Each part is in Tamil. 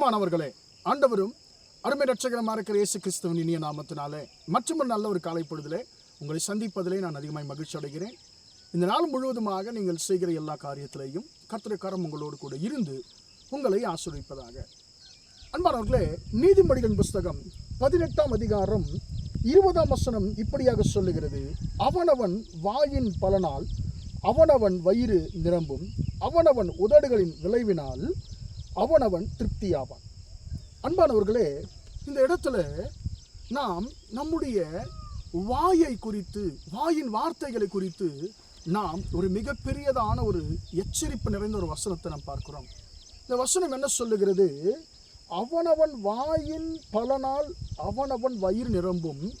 பிரியமானவர்களே ஆண்டவரும் அருமை ரட்சகரமாக இருக்கிற இயேசு கிறிஸ்துவின் இனிய நாமத்தினாலே மற்றும் நல்ல ஒரு காலை பொழுதிலே உங்களை சந்திப்பதிலே நான் அதிகமாக மகிழ்ச்சி அடைகிறேன். இந்த நாள் முழுவதுமாக நீங்கள் செய்கிற எல்லா காரியத்திலையும் கர்த்தருடைய உங்களோடு கூட இருந்து உங்களை ஆசிரியப்பதாக அன்பானவர்களே நீதிமொழிகள் புஸ்தகம் பதினெட்டாம் அதிகாரம் இருபதாம் வசனம் இப்படியாக சொல்லுகிறது. அவனவன் வாயின் பலனால் அவனவன் வயிறு நிரம்பும் அவனவன் உதடுகளின் விளைவினால் அவனவன் திருப்தியாவான். அன்பானவர்களே இந்த இடத்துல நாம் நம்முடைய வாயை குறித்து வாயின் வார்த்தைகளை குறித்து நாம் ஒரு மிகப்பெரியதான ஒரு எச்சரிப்பு நிறைந்த ஒரு வசனத்தை நாம் பார்க்கிறோம். இந்த வசனம் என்ன சொல்லுகிறது? அவனவன் வாயின் பலனால் அவனவன் வயிறு நிரம்பும்.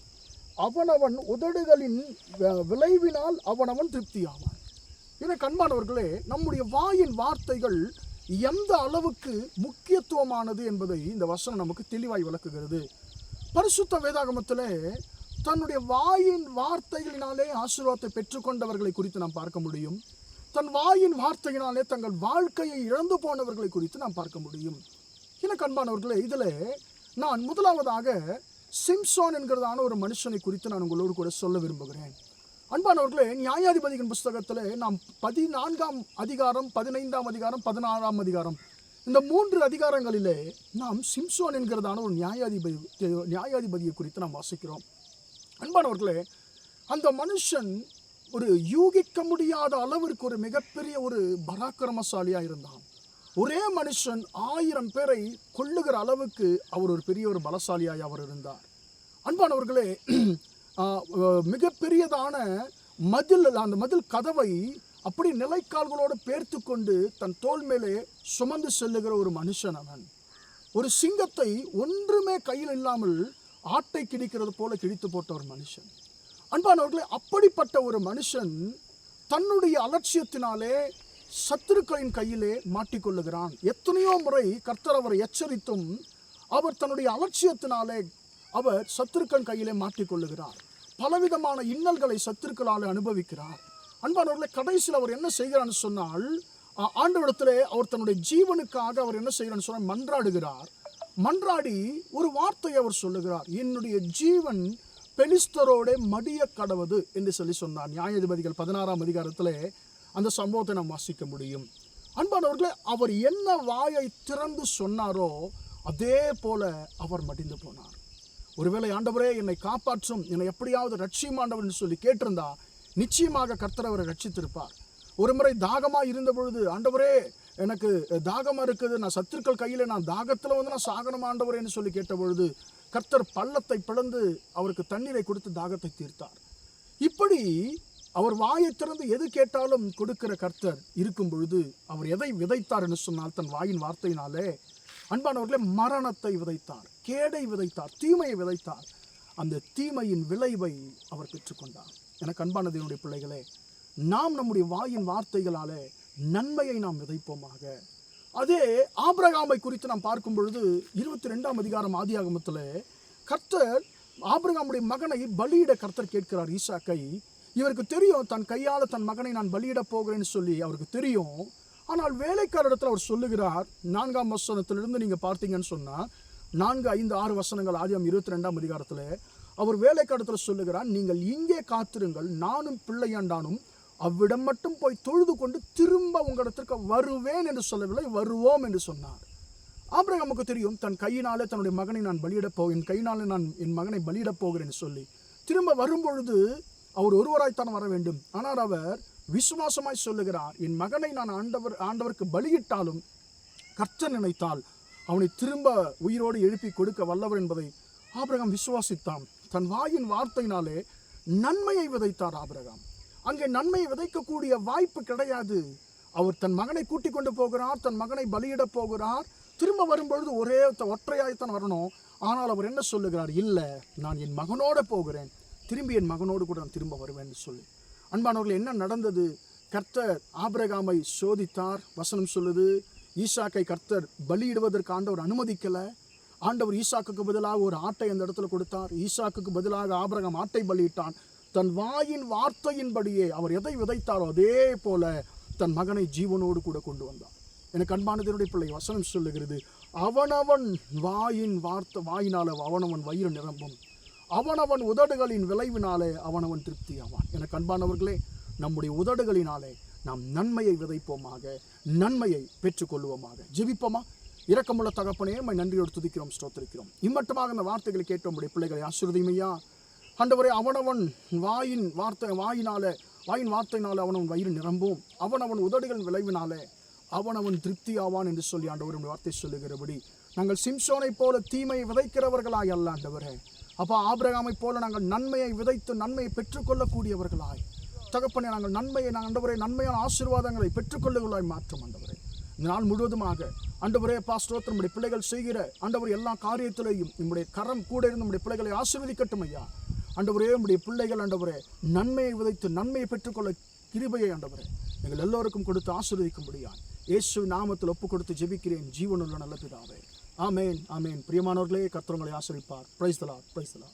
அவனவன் உதடுகளின் வ- விளைவினால் அவனவன் திருப்தியாவான். இதை கண்பானவர்களே நம்முடைய வாயின் வார்த்தைகள் எந்த அளவுக்கு முக்கியத்துவமானது என்பதை இந்த வசனம் நமக்கு தெளிவாய் விளக்குகிறது. பரிசுத்த வேதாகமத்தில் தன்னுடைய வாயின் வார்த்தைகளினாலே ஆசீர்வாதத்தை பெற்றுக்கொண்டவர்களை குறித்து நாம் பார்க்க முடியும். தன் வாயின் வார்த்தையினாலே தங்கள் வாழ்க்கையை இழந்து போனவர்களை குறித்து நாம் பார்க்க முடியும். எனக்கு அன்பானவர்களே இதில் நான் முதலாவதாக சிம்சோன் என்கிறதான ஒரு மனுஷனை குறித்து நான் உங்களோடு கூட சொல்ல விரும்புகிறேன். அன்பானவர்களே நியாயாதிபதியின் புஸ்தகத்தில் நாம் பதினான்காம் அதிகாரம் பதினைந்தாம் அதிகாரம் பதினாறாம் அதிகாரம் இந்த மூன்று அதிகாரங்களிலே நாம் சிம்சோன் என்கிறதான ஒரு நியாயாதிபதி நியாயாதிபதியை குறித்து நாம் வாசிக்கிறோம். அன்பானவர்களே அந்த மனுஷன் ஒரு யூகிக்க முடியாத அளவிற்கு ஒரு மிகப்பெரிய ஒரு பராக்கிரமசாலியாக இருந்தான். ஒரே மனுஷன் ஆயிரம் பேரை கொள்ளுகிற அளவுக்கு அவர் ஒரு பெரிய ஒரு பலசாலியாய் அவர் இருந்தார். அன்பானவர்களே மிகப்பெரியதான மதில் அந்த மதில் கதவை அப்படி நிலைக்கால்களோடு பேர்த்து கொண்டு தன் தோல் மேலே சுமந்து செல்லுகிற ஒரு மனுஷன் அவன். ஒரு சிங்கத்தை ஒன்றுமே கையில் இல்லாமல் ஆட்டை கிடிக்கிறது போல கிழித்து போட்ட ஒரு மனுஷன். அன்பானவர்களே அப்படிப்பட்ட ஒரு மனுஷன் தன்னுடைய அலட்சியத்தினாலே சத்துருக்களின் கையிலே மாட்டிக்கொள்ளுகிறான். எத்தனையோ முறை கர்த்தர் அவரை எச்சரித்தும் அவர் தன்னுடைய அலட்சியத்தினாலே அவர் சத்துருக்கள் கையிலே மாட்டிக்கொள்ளுகிறார். பலவிதமான இன்னல்களை சத்துருக்களால் அனுபவிக்கிறார். அன்பானவர்களை கடைசியில் அவர் என்ன செய்கிறான்னு சொன்னால் ஆண்டு ஆண்டவரிடத்திலே அவர் தன்னுடைய ஜீவனுக்காக அவர் என்ன செய்கிறான்னு சொன்னால் மன்றாடுகிறார். மன்றாடி ஒரு வார்த்தை அவர் சொல்லுகிறார். என்னுடைய ஜீவன் பெலிஸ்தரோட மடிய கடவுது என்று சொல்லி சொன்னார். நியாயாதிபதிகள் பதினாறாம் அதிகாரத்தில் அந்த சம்பவத்தை நாம் வாசிக்க முடியும். அன்பானவர்களே அவர் என்ன வாயை திறந்து சொன்னாரோ அதே போல அவர் மடிந்து போனார். ஒருவேளை ஆண்டவரே என்னை காப்பாற்றும் என்னை எப்படியாவது ரட்சியும் ஆண்டவர் என்று சொல்லி கேட்டிருந்தா நிச்சயமாக கர்த்தர் அவரை ரட்சித்திருப்பார். ஒரு முறை தாகமாக இருந்த பொழுது ஆண்டவரே எனக்கு தாகமாக இருக்குது நான் சத்துருக்கள் கையில் நான் தாகத்தில் வந்து நான் சாகணும் ஆண்டவரேன்னு சொல்லி கேட்ட பொழுது கர்த்தர் பள்ளத்தை பிளந்து அவருக்கு தண்ணீரை கொடுத்து தாகத்தை தீர்த்தார். இப்படி அவர் வாயை திறந்து எது கேட்டாலும் கொடுக்கிற கர்த்தர் இருக்கும் பொழுது அவர் எதை விதைத்தார் என்று சொன்னால் தன் வாயின் வார்த்தையினாலே அன்பானவர்களே மரணத்தை விதைத்தார் கேடை விதைத்தார் தீமையை விதைத்தார். அந்த தீமையின் விளைவை அவர் பெற்றுக்கொண்டார். எனக்கு அன்பானது என்னுடைய பிள்ளைகளே நாம் நம்முடைய வாயின் வார்த்தைகளாலே நன்மையை நாம் விதைப்போமாக. அதே ஆபிரகாமை குறித்து நாம் பார்க்கும் பொழுது இருபத்தி ரெண்டாம் அதிகாரம் ஆதியாகமத்தில் கர்த்தர் ஆபிரகாமுடைய மகனை பலியிட கர்த்தர் கேட்கிறார் ஈசாக்கை. இவருக்கு தெரியும் தன் கையால் தன் மகனை நான் பலியிட போகிறேன்னு சொல்லி அவருக்கு தெரியும். ஆனால் வேலைக்காரிடத்தில் அவர் சொல்லுகிறார் நான்காம் வசனத்திலிருந்து நீங்கள் பார்த்தீங்கன்னு சொன்னால் நான்கு ஐந்து ஆறு வசனங்கள் ஆதியம் இருபத்தி ரெண்டாம் அதிகாரத்தில் அவர் வேலைக்காரத்தில் சொல்லுகிறார் நீங்கள் இங்கே காத்திருங்கள் நானும் பிள்ளையாண்டானும் அவ்விடம் மட்டும் போய் தொழுது கொண்டு திரும்ப உங்களிடத்திற்கு வருவேன் என்று சொல்லவில்லை வருவோம் என்று சொன்னார். அப்புறம் நமக்கு தெரியும் தன் கையினாலே தன்னுடைய மகனை நான் பலியிடப் போ என் கையினாலே நான் என் மகனை பலியிடப் போகிறேன் சொல்லி திரும்ப வரும்பொழுது அவர் ஒருவராய்த்தான் வர வேண்டும். ஆனால் அவர் விசுவாசமாய் சொல்லுகிறார் என் மகனை நான் ஆண்டவர் ஆண்டவருக்கு பலியிட்டாலும் கர்த்தர் நினைத்தால் அவனை திரும்ப உயிரோடு எழுப்பி கொடுக்க வல்லவர் என்பதை ஆபிரகாம் விசுவாசித்தான். தன் வாயின் வார்த்தையினாலே நன்மையை விதைத்தார் ஆபிரகாம். அங்கே நன்மையை விதைக்கக்கூடிய வாய்ப்பு கிடையாது. அவர் தன் மகனை கூட்டிக் கொண்டு போகிறார் தன் மகனை பலியிடப் போகிறார். திரும்ப வரும்பொழுது ஒரே ஒத்த- ஒற்றையாய்த்தான் வரணும். ஆனால் அவர் என்ன சொல்லுகிறார்? இல்லை நான் என் மகனோட போகிறேன். திரும்பி என் மகனோடு கூட நான் திரும்ப வருவேன்னு சொல்லி. அன்பானவர்கள் என்ன நடந்தது? கர்த்தர் ஆபிரகாமை சோதித்தார். வசனம் சொல்லுது ஈசாக்கை கர்த்தர் பலியிடுவதற்கு ஆண்டவர் அனுமதிக்கலை. ஆண்டவர் ஈசாக்குக்கு பதிலாக ஒரு ஆட்டை அந்த இடத்துல கொடுத்தார். ஈசாக்குக்கு பதிலாக ஆபிரகாம் ஆட்டை பலியிட்டான். தன் வாயின் வார்த்தையின்படியே அவர் எதை விதைத்தாரோ அதே போல தன் மகனை ஜீவனோடு கூட கொண்டு வந்தார் எனக்கு அன்பானதனுடைய பிள்ளை வசனம் சொல்லுகிறது அவனவன் வாயின் வார்த்தை வாயினால் அவனவன் வயிறு நிரம்பும். அவனவன் உதடுகளின் விளைவினாலே அவனவன் திருப்தி ஆவான் என கண்பானவர்களே நம்முடைய உதடுகளினாலே நாம் நன்மையை விதைப்போமாக நன்மையை பெற்றுக்கொள்வோமாக. ஜெபிப்போமா? இரக்கமுள்ள தகப்பனே நம்மை நன்றியோடு துதிக்கிறோம் ஸ்தோத்திரிக்கிறோம். இம்மட்டுமாக இந்த வார்த்தைகளை கேட்டோம் உடைய பிள்ளைகளை ஆசிரியமையா ஆண்டவரே அவனவன் வாயின் வார்த்தை வாயினால வாயின் வார்த்தையினால அவனவன் வயிறு நிரம்பும். அவனவன் உதடுகளின் விளைவினாலே அவனவன் திருப்தி ஆவான் என்று சொல்லி ஆண்டவர் வார்த்தை சொல்லுகிறபடி நாங்கள் சிம்சோனைப் போல தீமையை விதைக்கிறவர்களாய் அல்ல ஆண்டவரே. அப்போ ஆபிரகாமை போல நாங்கள் நன்மையை விதைத்து நன்மையை பெற்றுக்கொள்ளக்கூடியவர்களாய். தகப்பனே நாங்கள் நன்மையை நாங்கள் அண்டவரே நன்மையான ஆசீர்வாதங்களை பெற்றுக்கொள்ளுகளாய் மாற்றும் அண்டவரே. இந்த நாள் முழுவதுமாக ஆண்டவரே பாஸ்டோத்திரம் நம்முடைய பிள்ளைகள் செய்கிற அண்டவர் எல்லா காரியத்திலையும் நம்முடைய கரம் கூட இருந்து நம்முடைய பிள்ளைகளை ஆசீர்வதிக்கட்டும் ஐயா. அண்டவரே நம்முடைய பிள்ளைகள் அண்டவரே நன்மையை விதைத்து நன்மையை பெற்றுக்கொள்ள கிருபையை ஆண்டவரே எங்கள் எல்லோருக்கும் கொடுத்து ஆசீர்வதிக்கும்படியான் இயேசு நாமத்தில் ஒப்பு கொடுத்து ஜெபிக்கிறேன். ஜீவனுள்ள நல்ல பிதாவே. ஆமேன் ஆமேன். பிரியமானவர்களே கர்த்தர் ஆசிரிப்பார். பிரைஸ் தலா பிரைஸ் தலா